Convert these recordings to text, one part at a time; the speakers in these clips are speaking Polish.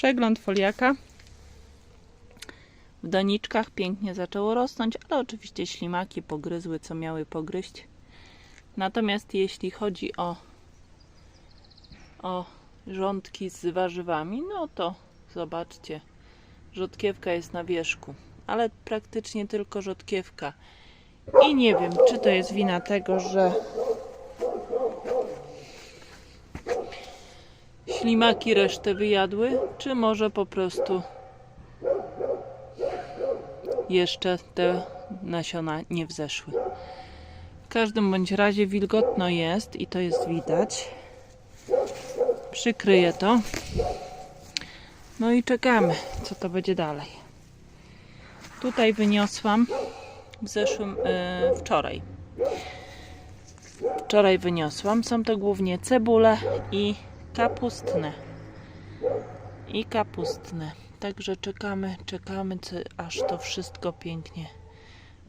Przegląd foliaka. W doniczkach pięknie zaczęło rosnąć, ale oczywiście ślimaki pogryzły, co miały pogryźć. Natomiast jeśli chodzi o, o rządki z warzywami, no to zobaczcie, rzodkiewka jest na wierzchu, ale praktycznie tylko rzodkiewka. I nie wiem, czy to jest wina tego, że ślimaki resztę wyjadły, czy może po prostu jeszcze te nasiona nie wzeszły. W każdym bądź razie wilgotno jest i to jest widać. Przykryję to. No i czekamy, co to będzie dalej. Tutaj wyniosłam w zeszłym, e, wczoraj. Wczoraj wyniosłam. Są to głównie cebule i kapustne. I kapustne. Także czekamy, czekamy, aż to wszystko pięknie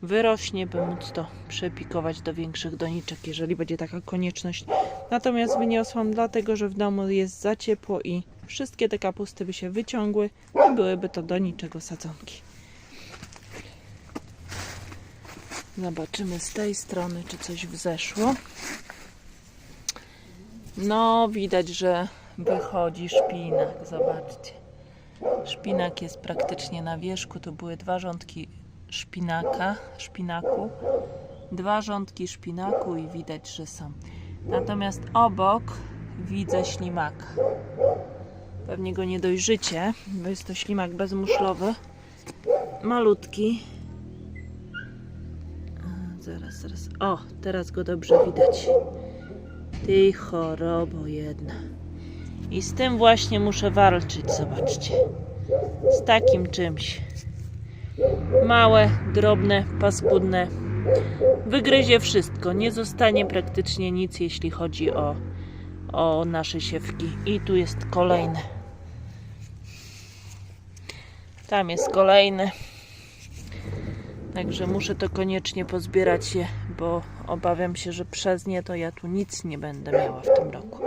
wyrośnie, by móc to przepikować do większych doniczek, jeżeli będzie taka konieczność. Natomiast wyniosłam dlatego, że w domu jest za ciepło i wszystkie te kapusty by się wyciągły i byłyby to do niczego sadzonki. Zobaczymy z tej strony, czy coś wzeszło. No, widać, że wychodzi szpinak. Zobaczcie. Szpinak jest praktycznie na wierzchu. To były dwa rządki szpinaka, szpinaku. Dwa rządki szpinaku i widać, że są. Natomiast obok widzę ślimaka. Pewnie go nie dojrzycie, bo jest to ślimak bezmuszlowy. Malutki. Zaraz, zaraz. O, teraz go dobrze widać. Ty chorobo jedna. I z tym właśnie muszę walczyć, zobaczcie. Z takim czymś. Małe, drobne, paskudne. Wygryzie wszystko. Nie zostanie praktycznie nic, jeśli chodzi o, o nasze siewki. I tu jest kolejny. Tam jest kolejny. Także muszę to koniecznie pozbierać je, bo obawiam się, że przez nie to ja tu nic nie będę miała w tym roku.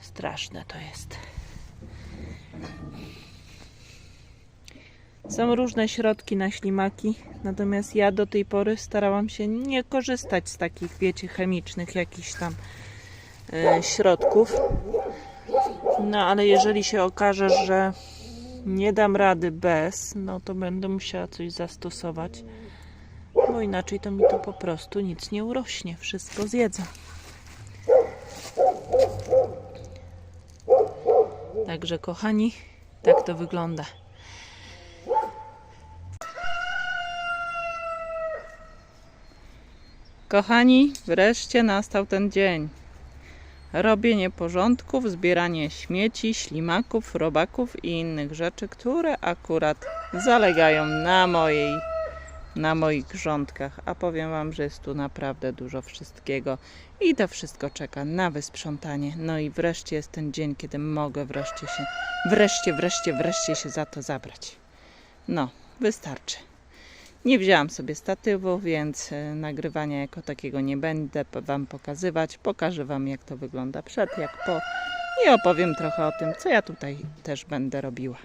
Straszne to jest. Są różne środki na ślimaki, natomiast ja do tej pory starałam się nie korzystać z takich, wiecie, chemicznych jakichś tam e, środków. No ale jeżeli się okaże, że nie dam rady bez, no to będę musiała coś zastosować, bo inaczej to mi tu po prostu nic nie urośnie, wszystko zjedzą. Także kochani, tak to wygląda. Kochani, wreszcie nastał ten dzień. Robienie porządków, zbieranie śmieci, ślimaków, robaków i innych rzeczy, które akurat zalegają na mojej, na moich grządkach. A powiem Wam, że jest tu naprawdę dużo wszystkiego i to wszystko czeka na wysprzątanie. No i wreszcie jest ten dzień, kiedy mogę wreszcie się, wreszcie, wreszcie, wreszcie się za to zabrać. No, wystarczy. Nie wzięłam sobie statywu, więc e, nagrywania jako takiego nie będę Wam pokazywać. Pokażę Wam, jak to wygląda przed, jak po i opowiem trochę o tym, co ja tutaj też będę robiła.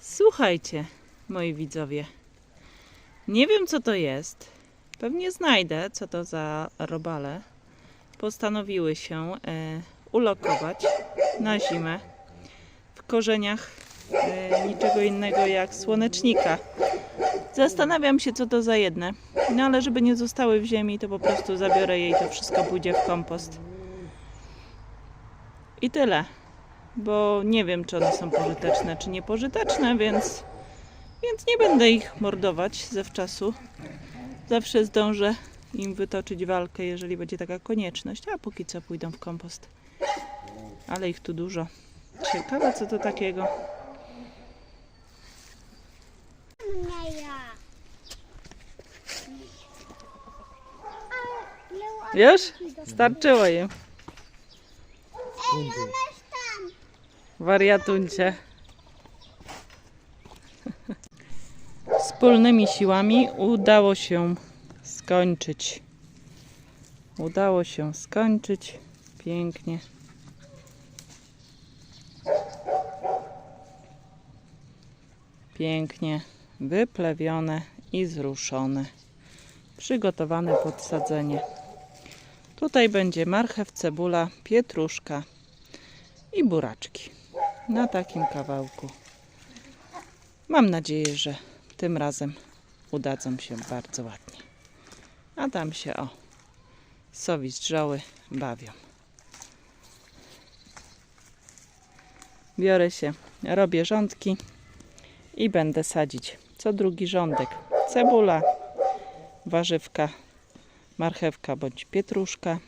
Słuchajcie, moi widzowie, nie wiem, co to jest. Pewnie znajdę, co to za robale. Postanowiły się e, ulokować na zimę w korzeniach niczego innego jak słonecznika. Zastanawiam się, co to za jedne. No ale żeby nie zostały w ziemi, to po prostu zabiorę je i to wszystko pójdzie w kompost. I tyle. Bo nie wiem, czy one są pożyteczne, czy niepożyteczne, więc, więc nie będę ich mordować zawczasu. Zawsze zdążę im wytoczyć walkę, jeżeli będzie taka konieczność, a póki co pójdą w kompost. Ale ich tu dużo. Ciekawe, co to takiego. Już? Starczyło im. Wariatuncie. Wspólnymi siłami udało się skończyć. Udało się skończyć. Pięknie. Pięknie wyplewione i zruszone. Przygotowane pod sadzenie. Tutaj będzie marchew, cebula, pietruszka i buraczki na takim kawałku. Mam nadzieję, że tym razem udadzą się bardzo ładnie. A tam się o sowi z drzoły bawią. Biorę się, robię rządki i będę sadzić co drugi rządek. Cebula, warzywka, marchewka bądź pietruszka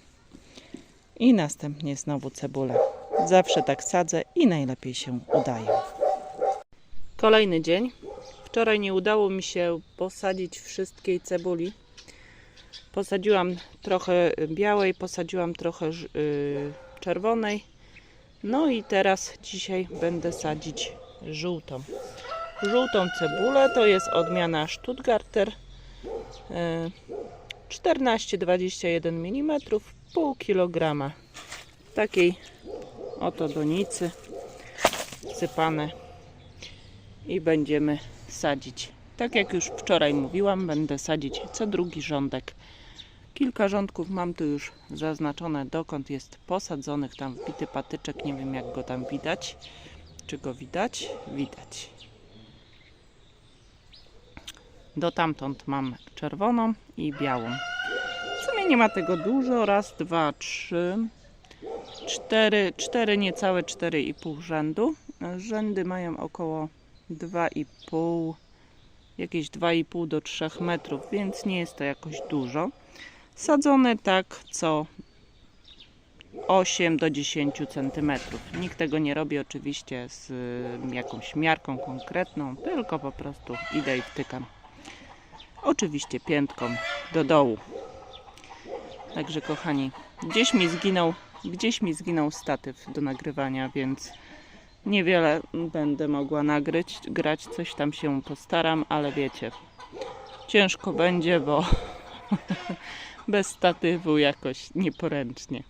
i następnie znowu cebulę. Zawsze tak sadzę i najlepiej się udaje. Kolejny dzień. Wczoraj nie udało mi się posadzić wszystkiej cebuli. Posadziłam trochę białej, posadziłam trochę y, czerwonej. No i teraz dzisiaj będę sadzić żółtą. Żółtą cebulę to jest odmiana Stuttgarter. y, 14-21 mm, pół kilograma takiej oto donicy sypane i będziemy sadzić. Tak jak już wczoraj mówiłam, będę sadzić co drugi rządek. Kilka rządków mam tu już zaznaczone, dokąd jest posadzonych. Tam wbity patyczek, nie wiem jak go tam widać. Czy go widać? Widać. Do tamtąd mam czerwoną i białą. W sumie nie ma tego dużo. Raz, dwa, trzy, cztery, cztery niecałe cztery i pół rzędu. Rzędy mają około 2,5, jakieś 2,5 do 3 metrów, więc nie jest to jakoś dużo. Sadzone tak co 8 do 10 centymetrów. Nikt tego nie robi oczywiście z y, jakąś miarką konkretną, tylko po prostu idę i wtykam. Oczywiście piętką do dołu. Także kochani, gdzieś mi zginął, gdzieś mi zginął statyw do nagrywania, więc niewiele będę mogła nagryć, grać, coś tam się postaram, ale wiecie, ciężko będzie, bo bez statywu jakoś nieporęcznie.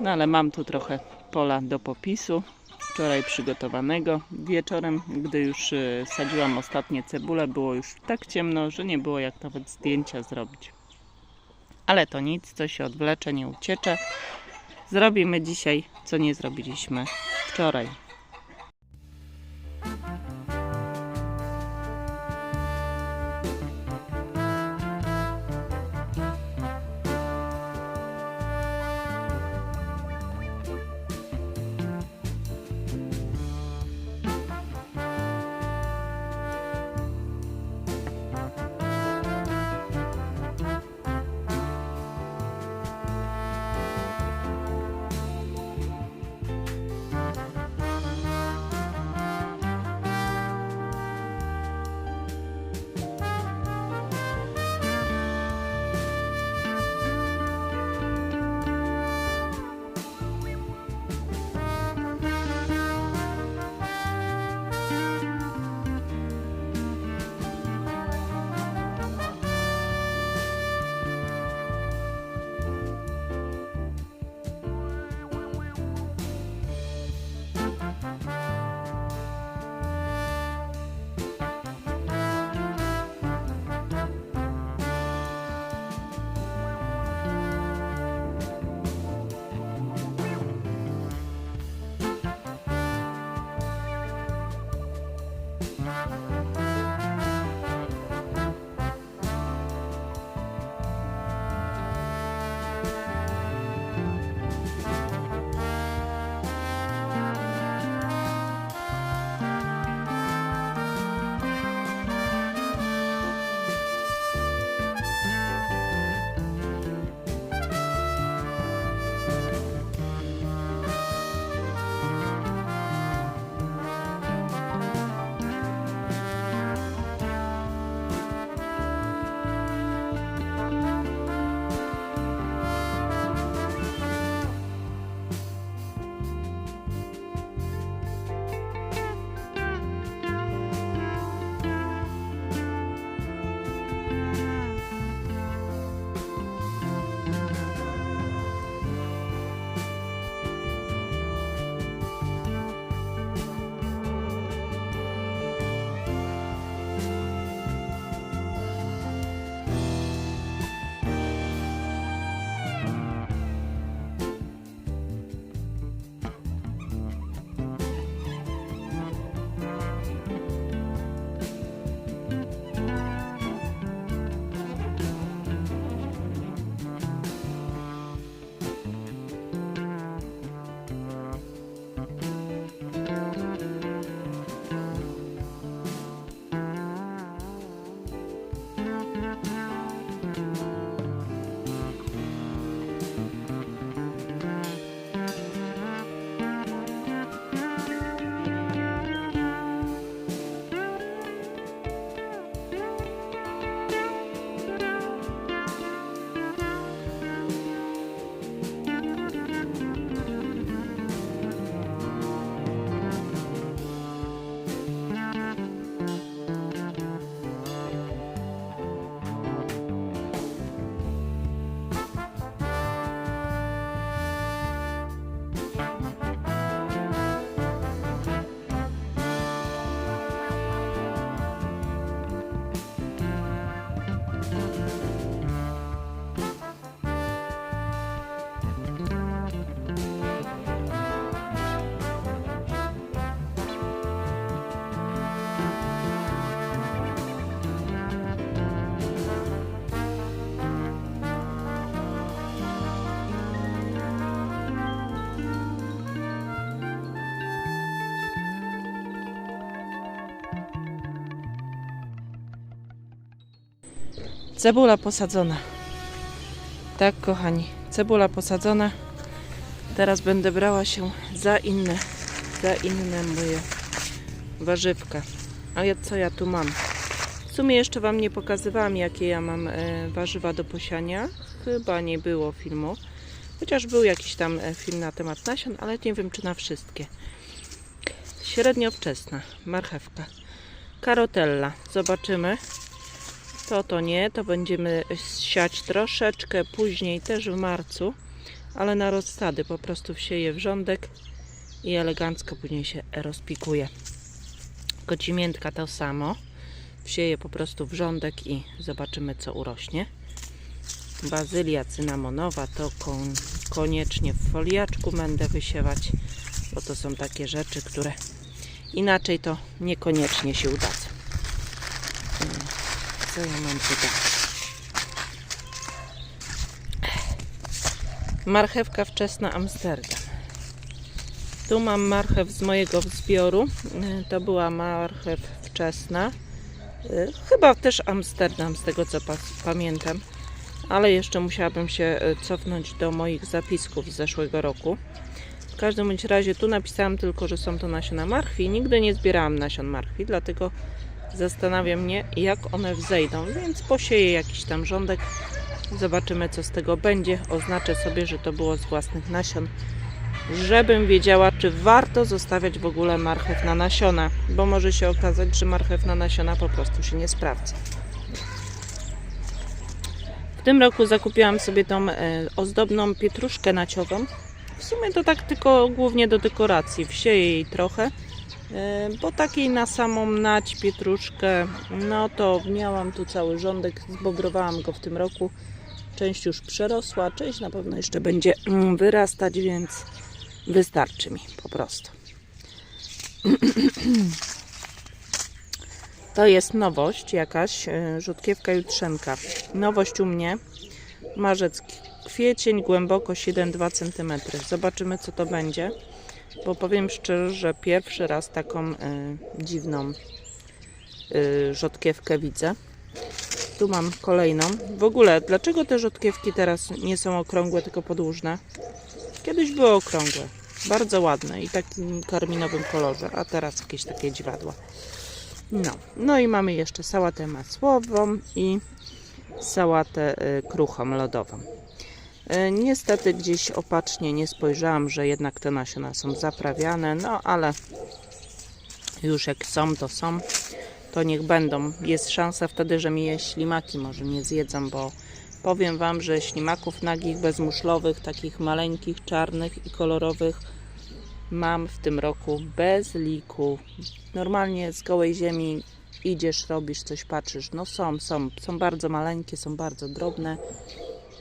No ale mam tu trochę pola do popisu, wczoraj przygotowanego. Wieczorem, gdy już y, sadziłam ostatnie cebule, było już tak ciemno, że nie było jak nawet zdjęcia zrobić. Ale to nic, co się odwlecze, nie uciecze. Zrobimy dzisiaj, co nie zrobiliśmy wczoraj. Cebula posadzona. Tak, kochani, cebula posadzona. Teraz będę brała się za inne, za inne moje warzywka. A ja, co ja tu mam? W sumie jeszcze Wam nie pokazywałam, jakie ja mam e, warzywa do posiania. Chyba nie było filmu. Chociaż był jakiś tam e, film na temat nasion, ale nie wiem, czy na wszystkie. Średnio wczesna marchewka. Karotella. Zobaczymy. To to nie, to będziemy siać troszeczkę później, też w marcu, ale na rozsady po prostu wsieje wrządek i elegancko później się rozpikuje. Kocimiętka to samo. Wsieje po prostu wrządek i zobaczymy co urośnie. Bazylia cynamonowa to kon, koniecznie w foliaczku będę wysiewać, bo to są takie rzeczy, które inaczej to niekoniecznie się udadzą. Co ja mam tutaj? Marchewka wczesna Amsterdam. Tu mam marchew z mojego zbioru. Y, To była marchew wczesna. Y, Chyba też Amsterdam, z tego co pa- pamiętam. Ale jeszcze musiałabym się y, cofnąć do moich zapisków z zeszłego roku. W każdym bądź razie tu napisałam tylko, że są to nasiona marchwi. Nigdy nie zbierałam nasion marchwi, dlatego zastanawia mnie, jak one wzejdą. Więc posieję jakiś tam rządek. Zobaczymy, co z tego będzie. Oznaczę sobie, że to było z własnych nasion żebym wiedziała, czy warto zostawiać w ogóle marchew na nasiona, bo może się okazać, że marchew na nasiona po prostu się nie sprawdza. W tym roku zakupiłam sobie tą e, ozdobną pietruszkę naciową. W sumie to tak tylko głównie do dekoracji. Wsieję jej trochę, bo takiej na samą nać pietruszkę, no to miałam tu cały rządek, zbobrowałam go w tym roku. Część już przerosła, część na pewno jeszcze będzie mm, wyrastać, więc wystarczy mi po prostu. To jest nowość jakaś, e, rzutkiewka jutrzenka. Nowość u mnie. Marzec, kwiecień, głębokość 1-2 cm. Zobaczymy co to będzie, bo powiem szczerze, że pierwszy raz taką y, dziwną y, rzodkiewkę widzę. Tu mam kolejną. W ogóle, dlaczego te rzodkiewki teraz nie są okrągłe, tylko podłużne? Kiedyś były okrągłe, bardzo ładne i takim karminowym kolorze, a teraz jakieś takie dziwadła. No, no i mamy jeszcze sałatę masłową i sałatę y, kruchą lodową. Y, Niestety gdzieś opacznie nie spojrzałam, że jednak te nasiona są zaprawiane, no ale już jak są, to są, to niech będą. Jest szansa wtedy, że mi je ślimaki może nie zjedzą, bo powiem Wam, że ślimaków nagich, bezmuszlowych, takich maleńkich, czarnych i kolorowych mam w tym roku bez liku. Normalnie z gołej ziemi idziesz, robisz coś, patrzysz. No są, są, są bardzo maleńkie, są bardzo drobne.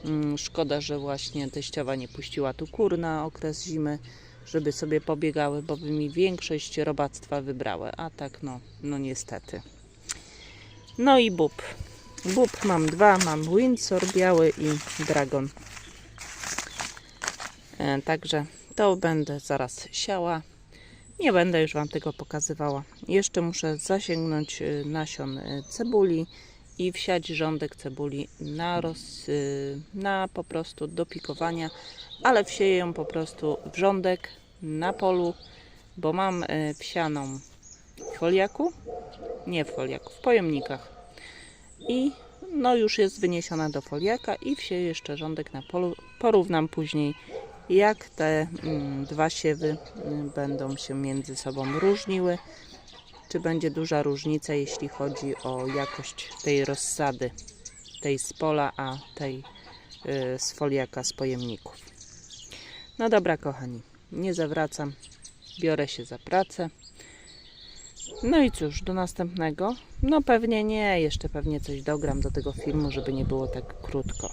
Mm, Szkoda, że właśnie teściowa nie puściła tu kur na okres zimy, żeby sobie pobiegały, bo by mi większość robactwa wybrały. A tak no, no niestety. No i bób. Bób mam dwa, mam Windsor biały i Dragon. E, Także to będę zaraz siała. Nie będę już Wam tego pokazywała. Jeszcze muszę zasięgnąć y, nasion y, cebuli i wsiać rządek cebuli na, roz, y, na po prostu do pikowania, ale wsieję ją po prostu w rządek na polu, bo mam y, wsianą w foliaku, nie w foliaku, w pojemnikach i no już jest wyniesiona do foliaka i wsieję jeszcze rządek na polu. Porównam później jak te mm, dwa siewy mm, będą się między sobą różniły, czy będzie duża różnica, jeśli chodzi o jakość tej rozsady, tej z pola, a tej y, z foliaka z pojemników. No dobra, kochani, nie zawracam, biorę się za pracę. No i cóż, do następnego. No pewnie nie, jeszcze pewnie coś dogram do tego filmu, żeby nie było tak krótko.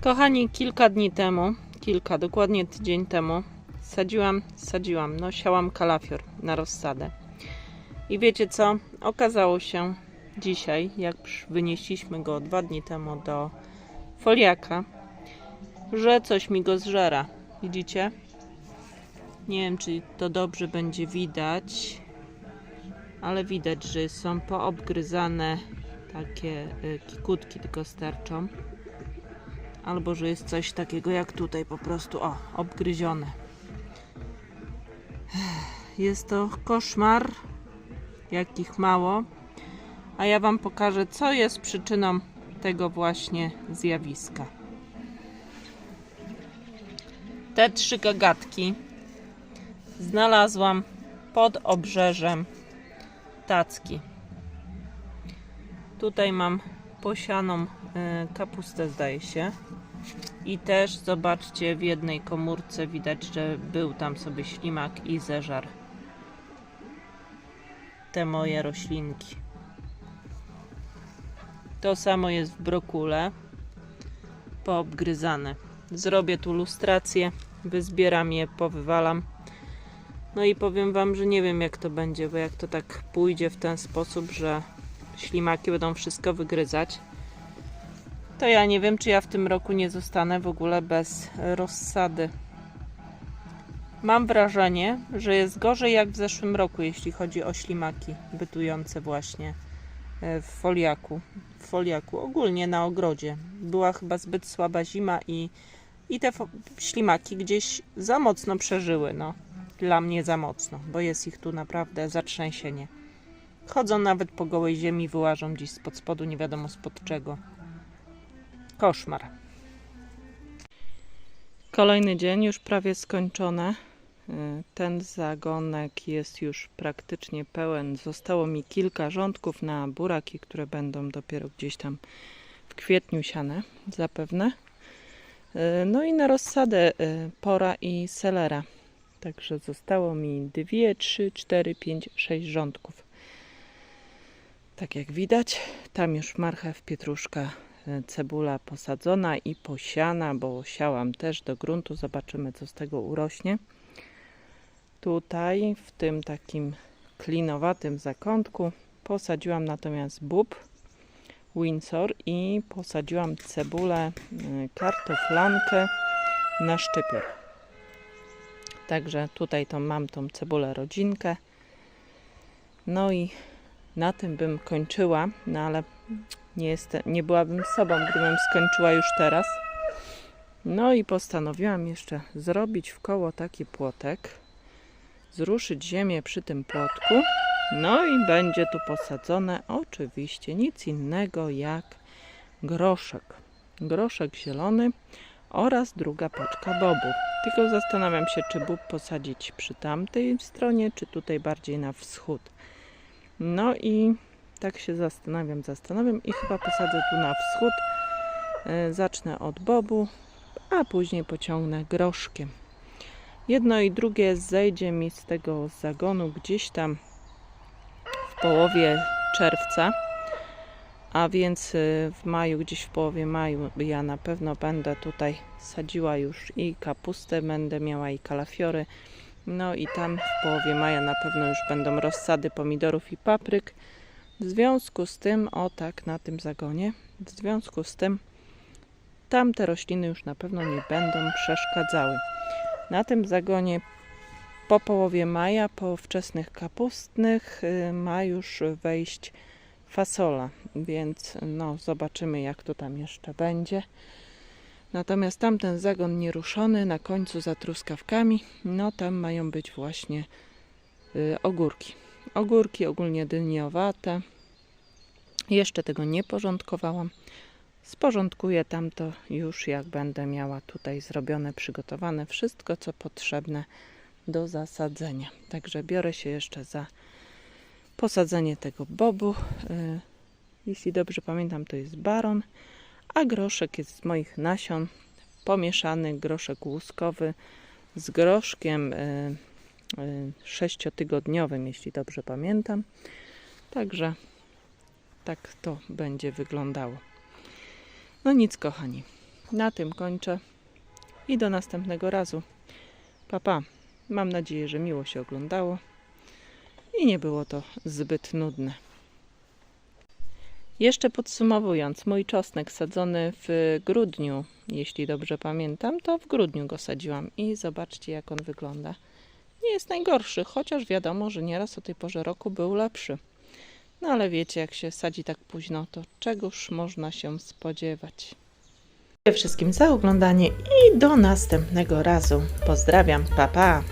Kochani, kilka dni temu, kilka, dokładnie tydzień temu, sadziłam, sadziłam, no siałam kalafior na rozsadę. I wiecie co? Okazało się dzisiaj, jak wynieśliśmy go dwa dni temu do foliaka, że coś mi go zżera. Widzicie? Nie wiem, czy to dobrze będzie widać, ale widać, że są poobgryzane takie y, kikutki tylko sterczą. Albo że jest coś takiego jak tutaj po prostu, o, obgryzione. Jest to koszmar, jakich mało. A ja Wam pokażę, co jest przyczyną tego właśnie zjawiska. Te trzy gagatki znalazłam pod obrzeżem tacki. Tutaj mam posianą y, kapustę, zdaje się. I też zobaczcie, w jednej komórce widać, że był tam sobie ślimak i zeżar te moje roślinki. To samo jest w brokule. Poobgryzane. Zrobię tu lustrację, wyzbieram je, powywalam. No i powiem Wam, że nie wiem jak to będzie, bo jak to tak pójdzie w ten sposób, że ślimaki będą wszystko wygryzać, to ja nie wiem, czy ja w tym roku nie zostanę w ogóle bez rozsady. Mam wrażenie, że jest gorzej jak w zeszłym roku, jeśli chodzi o ślimaki bytujące właśnie e, w foliaku. W foliaku, ogólnie na ogrodzie. Była chyba zbyt słaba zima i, i te ślimaki gdzieś za mocno przeżyły. No, dla mnie za mocno, bo jest ich tu naprawdę zatrzęsienie. Chodzą nawet po gołej ziemi, wyłażą gdzieś spod spodu, nie wiadomo spod czego. Koszmar. Kolejny dzień już prawie skończony. Y, Ten zagonek jest już praktycznie pełen. Zostało mi kilka rządków na buraki, które będą dopiero gdzieś tam w kwietniu siane, zapewne. Y, No i na rozsadę y, pora i selera. Także zostało mi dwie, trzy, cztery, pięć, sześć rządków. Tak jak widać, tam już marchew, pietruszka, cebula posadzona i posiana, bo siałam też do gruntu. Zobaczymy, co z tego urośnie. Tutaj, w tym takim klinowatym zakątku, posadziłam natomiast bób Windsor i posadziłam cebulę, y, kartoflankę na szczypior. Także tutaj to mam tą cebulę rodzinkę. No i na tym bym kończyła, no ale nie, jestem, nie byłabym sobą, gdybym skończyła już teraz. No i postanowiłam jeszcze zrobić w koło taki płotek, zruszyć ziemię przy tym płotku. No i będzie tu posadzone oczywiście nic innego jak groszek. Groszek zielony oraz druga paczka bobów. Tylko zastanawiam się, czy bób posadzić przy tamtej stronie, czy tutaj bardziej na wschód. No i tak się zastanawiam, zastanawiam i chyba posadzę tu na wschód. E, Zacznę od bobu, a później pociągnę groszkiem. Jedno i drugie zejdzie mi z tego zagonu gdzieś tam w połowie czerwca. A więc y, w maju, gdzieś w połowie maju, ja na pewno będę tutaj sadziła już i kapustę, będę miała i kalafiory. No i tam w połowie maja na pewno już będą rozsady pomidorów i papryk. W związku z tym, o tak, na tym zagonie, w związku z tym tamte rośliny już na pewno nie będą przeszkadzały. Na tym zagonie po połowie maja, po wczesnych kapustnych y, ma już wejść fasola, więc no zobaczymy jak to tam jeszcze będzie. Natomiast tamten zagon nieruszony na końcu za truskawkami, no tam mają być właśnie y, ogórki. Ogórki ogólnie dyniowate. Jeszcze tego nie porządkowałam. Sporządkuję tamto już jak będę miała tutaj zrobione, przygotowane wszystko co potrzebne do zasadzenia. Także biorę się jeszcze za posadzenie tego bobu. Y, Jeśli dobrze pamiętam, to jest baron, a groszek jest z moich nasion. Pomieszany groszek łuskowy z groszkiem y, y, sześciotygodniowym, jeśli dobrze pamiętam. Także tak to będzie wyglądało. No nic, kochani. Na tym kończę i do następnego razu. Pa, pa. Mam nadzieję, że miło się oglądało i nie było to zbyt nudne. Jeszcze podsumowując, mój czosnek sadzony w grudniu, jeśli dobrze pamiętam, to w grudniu go sadziłam i zobaczcie jak on wygląda. Nie jest najgorszy, chociaż wiadomo, że nieraz o tej porze roku był lepszy. No ale wiecie, jak się sadzi tak późno, to czegoż można się spodziewać. Dziękuję wszystkim za oglądanie i do następnego razu. Pozdrawiam, pa pa!